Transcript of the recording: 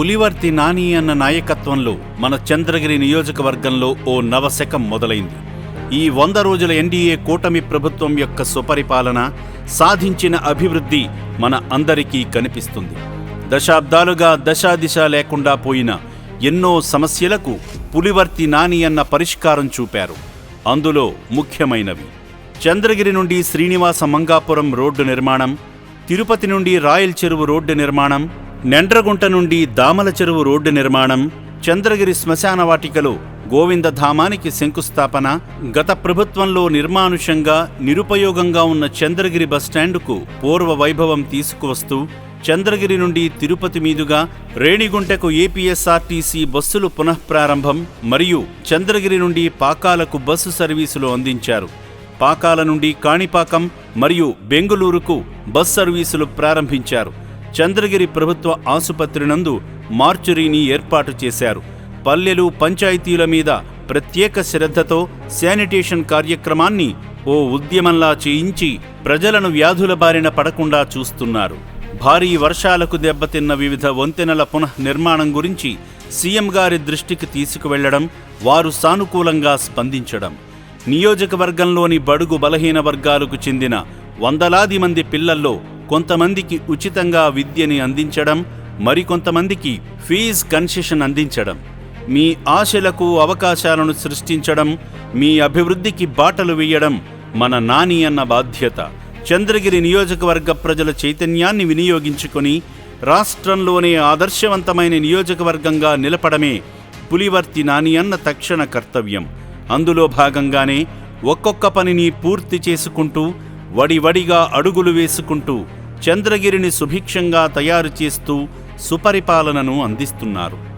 పులివర్తి నాని అన్న నాయకత్వంలో మన చంద్రగిరి నియోజకవర్గంలో ఓ నవశకం మొదలైంది. ఈ వంద రోజుల ఎన్డీఏ కూటమి ప్రభుత్వం యొక్క సుపరిపాలన సాధించిన అభివృద్ధి మన అందరికీ కనిపిస్తుంది. దశాబ్దాలుగా దశాదిశ లేకుండా పోయిన ఎన్నో సమస్యలకు పులివర్తి నాని అన్న పరిష్కారం చూపారు. అందులో ముఖ్యమైనవి. చంద్రగిరి నుండి శ్రీనివాస మంగాపురం రోడ్డు నిర్మాణం తిరుపతి నుండి రాయల్ చెరువు రోడ్డు నిర్మాణం నెండ్రగుంట నుండి దామల చెరువు రోడ్డు నిర్మాణం చంద్రగిరి శ్మశాన వాటికలో గోవిందధామానికి శంకుస్థాపన గత ప్రభుత్వంలో నిర్మానుషంగా నిరుపయోగంగా ఉన్న చంద్రగిరి బస్టాండుకు పూర్వ వైభవం తీసుకువస్తూ చంద్రగిరి నుండి తిరుపతి మీదుగా రేణిగుంటకు ఏపీఎస్ఆర్టీసీ బస్సులు పునఃప్రారంభం మరియు చంద్రగిరి నుండి పాకాలకు బస్సు సర్వీసులు అందించారు. పాకాల నుండి కాణిపాకం మరియు బెంగుళూరుకు బస్ సర్వీసులు ప్రారంభించారు. చంద్రగిరి ప్రభుత్వ ఆసుపత్రి నందు మార్చురీని ఏర్పాటు చేశారు. పల్లెలు పంచాయతీల మీద ప్రత్యేక శ్రద్ధతో శానిటేషన్ కార్యక్రమాన్ని ఓ ఉద్యమంలా చేయించి ప్రజలను వ్యాధుల బారిన పడకుండా చూస్తున్నారు. భారీ వర్షాలకు దెబ్బతిన్న వివిధ వంతెనల పునఃనిర్మాణం గురించి సీఎం గారి దృష్టికి తీసుకువెళ్ళడం వారు సానుకూలంగా స్పందించడం. నియోజకవర్గంలోని బడుగు బలహీన వర్గాలకు చెందిన వందలాది మంది పిల్లల్లో కొంతమందికి ఉచితంగా విద్యని అందించడం మరికొంతమందికి ఫీజ్ కన్సెషన్ అందించడం మీ ఆశలకు అవకాశాలను సృష్టించడం మీ అభివృద్ధికి బాటలు వేయడం మన నాని అన్న బాధ్యత. చంద్రగిరి నియోజకవర్గ ప్రజల చైతన్యాన్ని వినియోగించుకొని రాష్ట్రంలోనే ఆదర్శవంతమైన నియోజకవర్గంగా నిలపడమే పులివర్తి నాని అన్న తక్షణ కర్తవ్యం. అందులో భాగంగానే ఒక్కొక్క పనిని పూర్తి చేసుకుంటూ వడివడిగా అడుగులు వేసుకుంటూ చంద్రగిరిని సుభిక్షంగా తయారు చేస్తూ సుపరిపాలనను అందిస్తున్నారు.